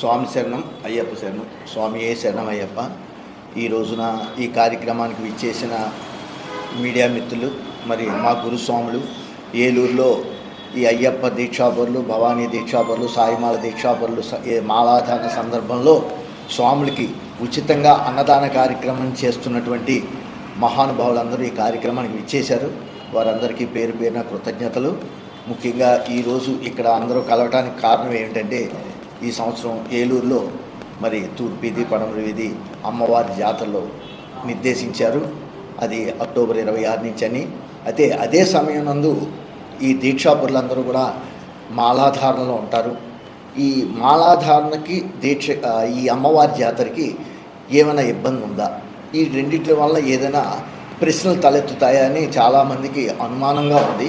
స్వామి శరణం అయ్యప్ప శరణం స్వామి ఏ శరణం అయ్యప్ప. ఈ రోజున ఈ కార్యక్రమానికి విచ్చేసిన మీడియా మిత్రులు మరి మా గురుస్వాములు ఏలూరులో ఈ అయ్యప్ప దీక్షాపరులు భవానీ దీక్షాపరులు సాయిమాల దీక్షాపరులు మాలాదాన మాలాధారణ సందర్భంలో స్వాములకి ఉచితంగా అన్నదాన కార్యక్రమం చేస్తున్నటువంటి మహానుభావులందరూ ఈ కార్యక్రమానికి విచ్చేశారు. వారందరికీ పేరు పేరున కృతజ్ఞతలు. ముఖ్యంగా ఈరోజు ఇక్కడ అందరూ కలవటానికి కారణం ఏమిటంటే ఈ సంవత్సరం ఏలూరులో మరి తూర్పు వీధి పడమర వీధి అమ్మవారి జాతరలో నిర్దేశించారు. అది అక్టోబర్ ఇరవై ఆరు నుంచి అని. అయితే అదే సమయం నందు ఈ దీక్షాపురులందరూ కూడా మాలాధారణలో ఉంటారు. ఈ మాలాధారణకి దీక్ష ఈ అమ్మవారి జాతరకి ఏమైనా ఇబ్బంది ఉందా? ఈ రెండిట్ల వల్ల ఏదైనా ప్రశ్నలు తలెత్తుతాయా అని చాలామందికి అనుమానంగా ఉంది.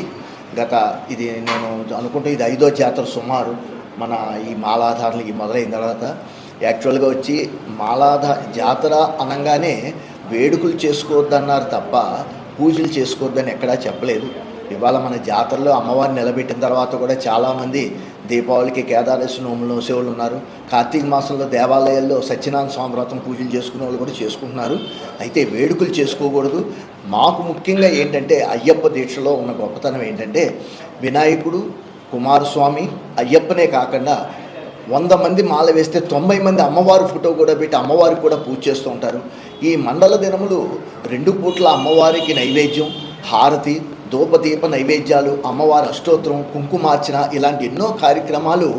గత ఇది నేను అనుకుంటే ఇది ఐదో జాతర సుమారు. మన ఈ మాలాధారణకి మొదలైన తర్వాత యాక్చువల్గా వచ్చి మాలాధ జాతర అనగానే వేడుకలు చేసుకోవద్దన్నారు తప్ప పూజలు చేసుకోవద్దని ఎక్కడా చెప్పలేదు. ఇవాళ మన జాతరలో అమ్మవారిని నిలబెట్టిన తర్వాత కూడా చాలామంది దీపావళికి కేదారేశ్వర నోములు సేవలు ఉన్నారు. కార్తీక మాసంలో దేవాలయాల్లో సత్యనారాయణ స్వామి వ్రతం పూజలు చేసుకునే వాళ్ళు కూడా చేసుకుంటున్నారు. అయితే వేడుకలు చేసుకోకూడదు. మాకు ముఖ్యంగా ఏంటంటే అయ్యప్ప దీక్షలో ఉన్న గొప్పతనం ఏంటంటే వినాయకుడు కుమారస్వామి అయ్యప్పనే కాకుండా వంద మంది మాల వేస్తే తొంభై మంది అమ్మవారి ఫోటో కూడా పెట్టి అమ్మవారికి కూడా పూజ చేస్తూ ఉంటారు. ఈ మండల దినములు రెండు పూట్ల అమ్మవారికి నైవేద్యం హారతి ధూపదీప నైవేద్యాలు అమ్మవారి అష్టోత్తరం కుంకుమార్చన ఇలాంటి ఎన్నో కార్యక్రమాలు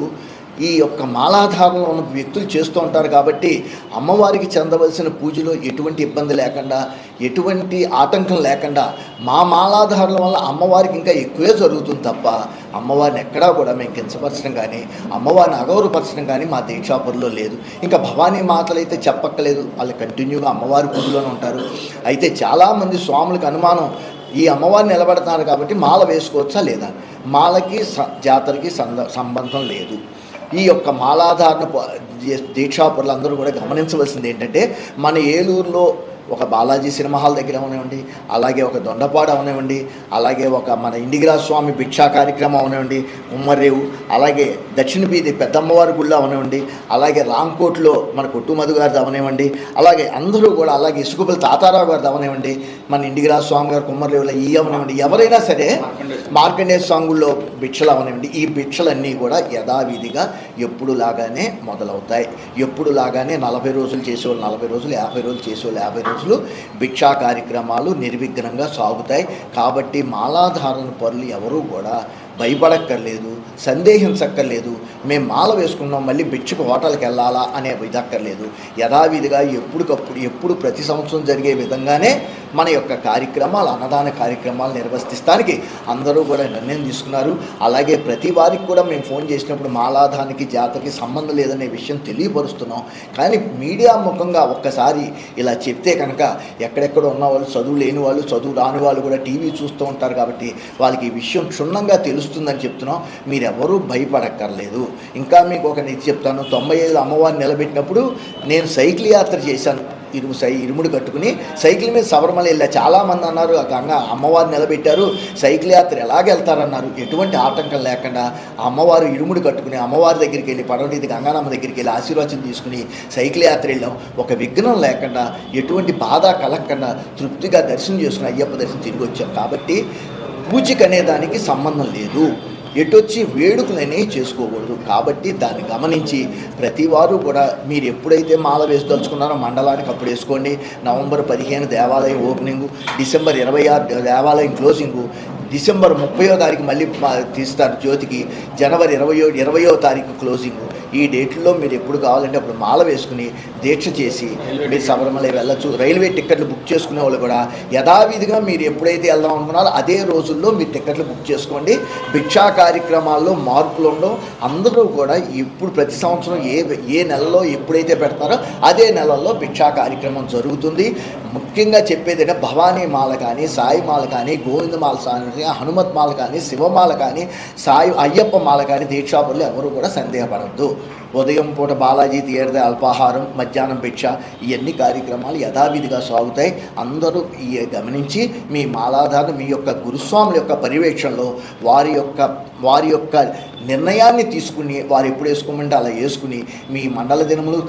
ఈ యొక్క మాలాధారంలో ఉన్న వ్యక్తులు చేస్తూ ఉంటారు కాబట్టి అమ్మవారికి చెందవలసిన పూజలో ఎటువంటి ఇబ్బంది లేకుండా ఎటువంటి ఆటంకం లేకుండా మా మాలాధారణ వల్ల అమ్మవారికి ఇంకా ఎక్కువే జరుగుతుంది తప్ప అమ్మవారిని ఎక్కడా కూడా మేము కించపరచడం కానీ అమ్మవారిని అగౌరవపరచడం కానీ మా దీక్షాపురిలో లేదు. ఇంకా భవానీ మాతలు అయితే చెప్పక్కలేదు వాళ్ళు కంటిన్యూగా అమ్మవారి పూజలోనే ఉంటారు. అయితే చాలామంది స్వాములకు అనుమానం ఈ అమ్మవారిని నిలబడతారు కాబట్టి మాల వేసుకోవచ్చా లేదా? మాలకి స జాతరకి సంద సంబంధం లేదు. ఈ యొక్క మాలాధారణ ప- కూడా గమనించవలసింది ఏంటంటే మన ఏలూరులో ఒక బాలాజీ సినిమా హాల్ దగ్గర అవనివ్వండి అలాగే ఒక దొండపాడు అవనివ్వండి అలాగే ఒక మన ఇండిగిరా స్వామి భిక్షా కార్యక్రమం అవనివ్వండి ఉమ్మరేవు అలాగే దక్షిణ బీది పెద్దమ్మవారి గుళ్ళో అవనివ్వండి అలాగే రాంకోట్లో మన కొట్టుమధు గారిది అవనివ్వండి అలాగే అందరూ కూడా అలాగే ఇసుకపల్లి తాతారావు గారిది అవనివ్వండి మన ఇండిగిరా స్వామి గారు కుమ్మరేవులో ఈ అవనివ్వండి. ఎవరైనా సరే మార్కండేయ స్వాంగుల్లో భిక్షలు అవనివ్వండి. ఈ భిక్షలన్నీ కూడా యథావిధిగా ఎప్పుడు లాగానే మొదలవుతాయి. ఎప్పుడు లాగానే నలభై రోజులు చేసేవాళ్ళు నలభై రోజులు యాభై రోజులు చేసేవాళ్ళు యాభై రోజులు భిక్షా కార్యక్రమాలు నిర్విఘ్నంగా సాగుతాయి. కాబట్టి మాలాధారణ పరులు ఎవరూ కూడా భయపడక్కర్లేదు సందేహించక్కర్లేదు. మేము మాల వేసుకున్నాం మళ్ళీ బిచ్చుకు హోటల్కి వెళ్ళాలా అనే ఇదక్కర్లేదు. యథావిధిగా ఎప్పటికప్పుడు ఎప్పుడు ప్రతి సంవత్సరం జరిగే విధంగానే మన యొక్క కార్యక్రమాలు అన్నదాన కార్యక్రమాలు నిర్వర్తిస్తానికి అందరూ కూడా నిర్ణయం తీసుకున్నారు. అలాగే ప్రతి వారికి కూడా మేము ఫోన్ చేసినప్పుడు మాలాధానికి జాతరకి సంబంధం లేదనే విషయం తెలియపరుస్తున్నాం. కానీ మీడియా ముఖంగా ఒక్కసారి ఇలా చెప్తే కనుక ఎక్కడెక్కడ ఉన్న వాళ్ళు చదువు లేని వాళ్ళు చదువు రాని వాళ్ళు కూడా టీవీ చూస్తూ ఉంటారు కాబట్టి వాళ్ళకి ఈ విషయం క్షుణ్ణంగా తెలుస్తుందని చెప్తున్నాం. మీరెవరూ భయపడక్కర్లేదు. ఇంకా మీకు ఒక నిధి చెప్తాను. తొంభై ఐదు అమ్మవారిని నిలబెట్టినప్పుడు నేను సైకిల్ యాత్ర చేశాను. ఇరుము సై ఇరుముడు కట్టుకుని సైకిల్ మీద శబరిమల వెళ్ళా. చాలామంది అన్నారు ఆ గంగ అమ్మవారు నిలబెట్టారు. సైకిల్ యాత్ర ఎలాగ వెళ్తారన్నారు. ఎటువంటి ఆటంకం లేకుండా అమ్మవారు ఇరుముడు కట్టుకుని అమ్మవారి దగ్గరికి వెళ్ళి పడవనీతి గంగానమ్మ దగ్గరికి వెళ్ళి ఆశీర్వచనం తీసుకుని సైకిల్ యాత్ర వెళ్ళాం. ఒక విఘ్నం లేకుండా ఎటువంటి బాధ కలగకుండా తృప్తిగా దర్శనం చేసుకుని అయ్యప్ప దర్శనం తిరిగి వచ్చాం. కాబట్టి పూజకనే దానికి సంబంధం లేదు. ఎటొచ్చి వేడుకలు అనేవి చేసుకోకూడదు. కాబట్టి దాన్ని గమనించి ప్రతి వారు కూడా మీరు ఎప్పుడైతే మాల వేసుదలుచుకున్నారో మండలానికి అప్పుడు వేసుకోండి. నవంబర్ పదిహేను దేవాలయం ఓపెనింగు డిసెంబర్ ఇరవై ఆరు దేవాలయం క్లోజింగు డిసెంబర్ ముప్పయో తారీఖు మళ్ళీ మా- తీస్తారు జ్యోతికి జనవరి ఇరవయో ఇరవయో తారీఖు క్లోజింగ్. ఈ డేట్లో మీరు ఎప్పుడు కావాలంటే అప్పుడు మాల వేసుకుని దీక్ష చేసి మీరు శబరిమల వెళ్ళచ్చు. రైల్వే టికెట్లు బుక్ చేసుకునే వాళ్ళు కూడా యథావిధిగా మీరు ఎప్పుడైతే వెళ్దాం అనుకున్నారో అదే రోజుల్లో మీరు టికెట్లు బుక్ చేసుకోండి. భిక్షా కార్యక్రమాల్లో మార్పులు ఉండవు. అందరూ కూడా ఇప్పుడు ప్రతి సంవత్సరం ఏ ఏ నెలలో ఎప్పుడైతే పెడతారో అదే నెలల్లో భిక్షా కార్యక్రమం జరుగుతుంది. ముఖ్యంగా చెప్పేది అంటే భవానీ మాల కానీ సాయి మాల కానీ గోవింద మాల కానీ హనుమత్ మాల కానీ శివమాల కానీ సాయి అయ్యప్ప మాల కానీ దీక్షాపరులు ఎవరు కూడా సందేహపడద్దు. ఉదయం పూట బాలాజీ తీర్థ అల్పాహారం మధ్యాహ్నం భిక్ష ఇవన్నీ కార్యక్రమాలు యథావిధిగా సాగుతాయి. అందరూ ఈ గమనించి మీ మాలాధారణ మీ యొక్క గురుస్వాముల యొక్క పర్యవేక్షణలో వారి యొక్క వారి యొక్క నిర్ణయాన్ని తీసుకుని వారు ఎప్పుడు వేసుకోమంటే అలా వేసుకుని మీ మండల దినములు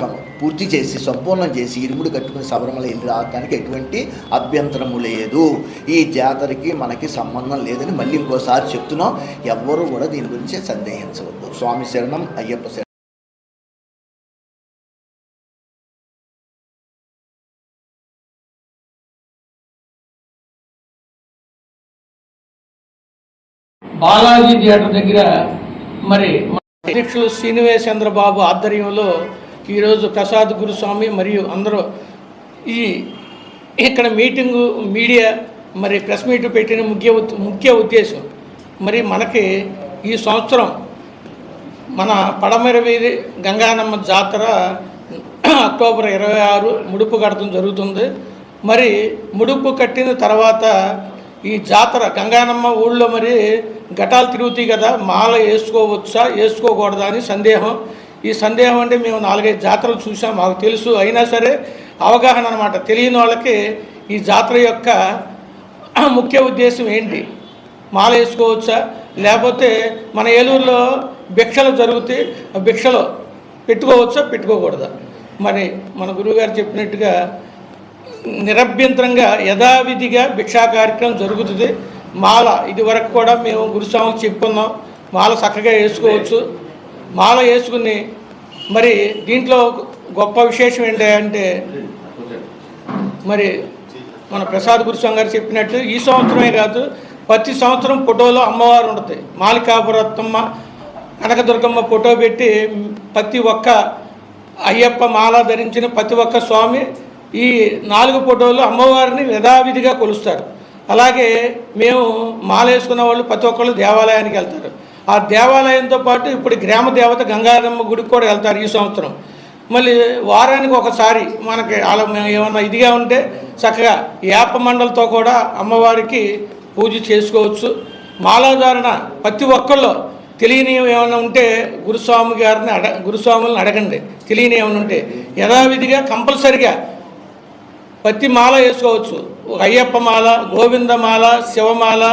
పూర్తి చేసి సంపూర్ణం చేసి ఇరుముడు కట్టుకుని శబరిమల వెళ్ళి రావడానికి ఎటువంటి అభ్యంతరము లేదు. ఈ జాతరకి మనకి సంబంధం లేదని మళ్ళీ ఇంకోసారి చెప్తున్నాం. ఎవ్వరూ కూడా దీని గురించి సందేహించవద్దు. స్వామి శరణం అయ్యప్ప శరణం. బాలాజీ థియేటర్ దగ్గర మరి అధ్యక్షులు శ్రీనివేశేంద్ర చంద్రబాబు ఆధ్వర్యంలో ఈరోజు ప్రసాద్ గురుస్వామి మరియు అందరూ ఈ ఇక్కడ మీటింగు మీడియా మరి ప్రెస్ మీట్ పెట్టిన ముఖ్య ముఖ్య ఉద్దేశం. మరి మనకి ఈ సంవత్సరం మన పడమరవీధి గంగానమ్మ జాతర అక్టోబర్ ఇరవై ఆరు ముడుపు కట్టడం జరుగుతుంది. మరి ముడుపు కట్టిన తర్వాత ఈ జాతర గంగానమ్మ ఊళ్ళో మరి ఘటాలు తిరుగుతాయి కదా మాల వేసుకోవచ్చా వేసుకోకూడదా అని సందేహం. ఈ సందేహం అంటే మేము నాలుగైదు జాతరలు చూసాం మాకు తెలుసు. అయినా సరే అవగాహన అనమాట తెలియని వాళ్ళకి ఈ జాతర యొక్క ముఖ్య ఉద్దేశం ఏంటి? మాల వేసుకోవచ్చా? లేకపోతే మన ఏలూరులో భిక్షలు జరుగుతాయి ఆ భిక్షలో పెట్టుకోవచ్చా పెట్టుకోకూడదా? మరి మన గురువుగారు చెప్పినట్టుగా నిరభ్యంతరంగా యథావిధిగా భిక్షా కార్యక్రమం జరుగుతుంది. మాల ఇది వరకు కూడా మేము గురుస్వామికి చెప్పుకున్నాం. మాల చక్కగా వేసుకోవచ్చు. మాల వేసుకుని మరి దీంట్లో గొప్ప విశేషం ఏంటంటే మరి మన ప్రసాద్ గురుస్వామి గారు చెప్పినట్టు ఈ సంవత్సరమే కాదు ప్రతి సంవత్సరం ఫోటోలో అమ్మవారు ఉంటుంది. మాలికాపురత్తమ్మ కనకదుర్గమ్మ ఫోటో పెట్టి ప్రతి ఒక్క అయ్యప్ప మాల ధరించిన ప్రతి ఒక్క స్వామి ఈ నాలుగు ఫోటోలు అమ్మవారిని యథావిధిగా కొలుస్తారు. అలాగే మేము మాల వేసుకున్న వాళ్ళు ప్రతి ఒక్కళ్ళు దేవాలయానికి వెళ్తారు. ఆ దేవాలయంతో పాటు ఇప్పుడు గ్రామ దేవత గంగారమ్మ గుడికి కూడా వెళ్తారు ఈ సంవత్సరం. మళ్ళీ వారానికి ఒకసారి మనకి అలా ఏమన్నా ఇదిగా ఉంటే చక్కగా యాప మండలతో కూడా అమ్మవారికి పూజ చేసుకోవచ్చు. మాలాధారణ ప్రతి ఒక్కళ్ళు తెలియని ఏమైనా ఉంటే గురుస్వామి గారిని అడ గురుస్వాములను అడగండి. తెలియని ఏమైనా ఉంటే యథావిధిగా కంపల్సరిగా పత్తి మాల వేసుకోవచ్చు. అయ్యప్ప మాల గోవింద మాల శివమాల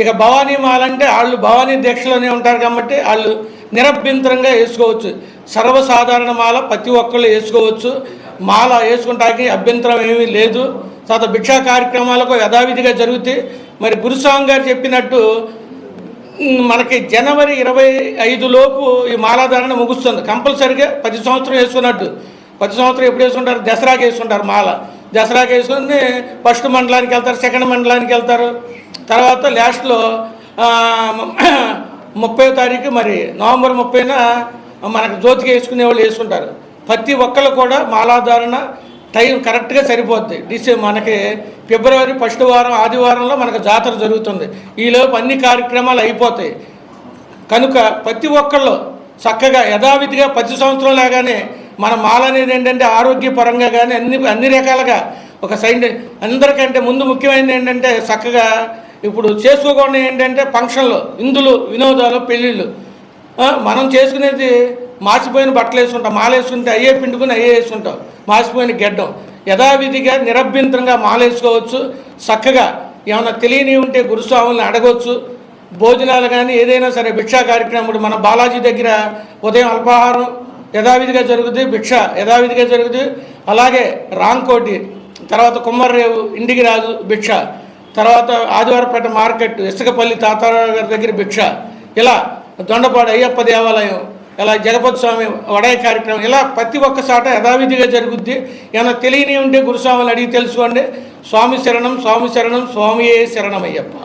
ఇక భవానీ మాల అంటే వాళ్ళు భవానీ దీక్షలోనే ఉంటారు కాబట్టి వాళ్ళు నిరభ్యంతరంగా వేసుకోవచ్చు. సర్వసాధారణ మాల ప్రతి ఒక్కళ్ళు వేసుకోవచ్చు. మాల వేసుకుంటానికి అభ్యంతరం ఏమీ లేదు. తర్వాత భిక్షా కార్యక్రమాలకు యథావిధిగా జరుగుతాయి. మరి గురుస్వామి గారు చెప్పినట్టు మనకి జనవరి ఇరవై ఐదు లోపు ఈ మాలాధారణ ముగుస్తుంది. కంపల్సరిగా ప్రతి సంవత్సరం వేసుకున్నట్టు. ప్రతి సంవత్సరం ఎప్పుడు వేసుకుంటారు? దసరాకి వేసుకుంటారు మాల. దసరాకి వేసుకుని ఫస్ట్ మండలానికి వెళ్తారు సెకండ్ మండలానికి వెళ్తారు. తర్వాత లాస్ట్లో ముప్పై తారీఖు మరి నవంబర్ ముప్పైన మనకు జ్యోతికి వేసుకునే వాళ్ళు వేసుకుంటారు. ప్రతి ఒక్కళ్ళు కూడా మాలాధారణ టైం కరెక్ట్గా సరిపోద్ది. డిసె మనకి ఫిబ్రవరి ఫస్ట్ వారం ఆదివారంలో మనకు జాతర జరుగుతుంది. ఈలోపు అన్ని కార్యక్రమాలు అయిపోతాయి. కనుక ప్రతి ఒక్కళ్ళు చక్కగా యథావిధిగా ప్రతి సంవత్సరం లాగానే మన మాల అనేది ఏంటంటే ఆరోగ్యపరంగా కానీ అన్ని అన్ని రకాలుగా ఒక సైంటి అందరికంటే ముందు ముఖ్యమైనది ఏంటంటే చక్కగా ఇప్పుడు చేసుకోకుండా ఏంటంటే ఫంక్షన్లు ఇందులు వినోదాలు పెళ్ళిళ్ళు. మనం చేసుకునేది మాసిపోయిన బట్టలు వేసుకుంటాం మాలేసుకుంటే అయ్యే పిండుకుని అయ్యే వేసుకుంటాం మాసిపోయిన గెడ్డం. యథావిధిగా నిరభ్యంతరంగా మాలేసుకోవచ్చు చక్కగా ఏమైనా తెలియని ఉంటే గురుస్వాములను అడగవచ్చు భోజనాలు కానీ ఏదైనా సరే భిక్షా కార్యక్రమం మన బాలాజీ దగ్గర ఉదయం అల్పాహారం యథావిధిగా జరుగుతుంది భిక్ష యథావిధిగా జరుగుతుంది అలాగే రాంకోటి తర్వాత కుమ్మర్రేవు ఇంటికి రాజు భిక్ష. తర్వాత ఆదివారపేట మార్కెట్ ఇసుకపల్లి తాతారావు గారి దగ్గర భిక్ష. ఇలా దొండపాడు అయ్యప్ప దేవాలయం ఇలా జగపతి స్వామి వడయ కార్యక్రమం ఇలా ప్రతి ఒక్క సాట యథావిధిగా జరుగుద్ది. ఏమైనా తెలియని ఉంటే గురుస్వాములు అడిగి తెలుసుకోండి. స్వామి శరణం స్వామి శరణం స్వామియే శరణం అయ్యప్ప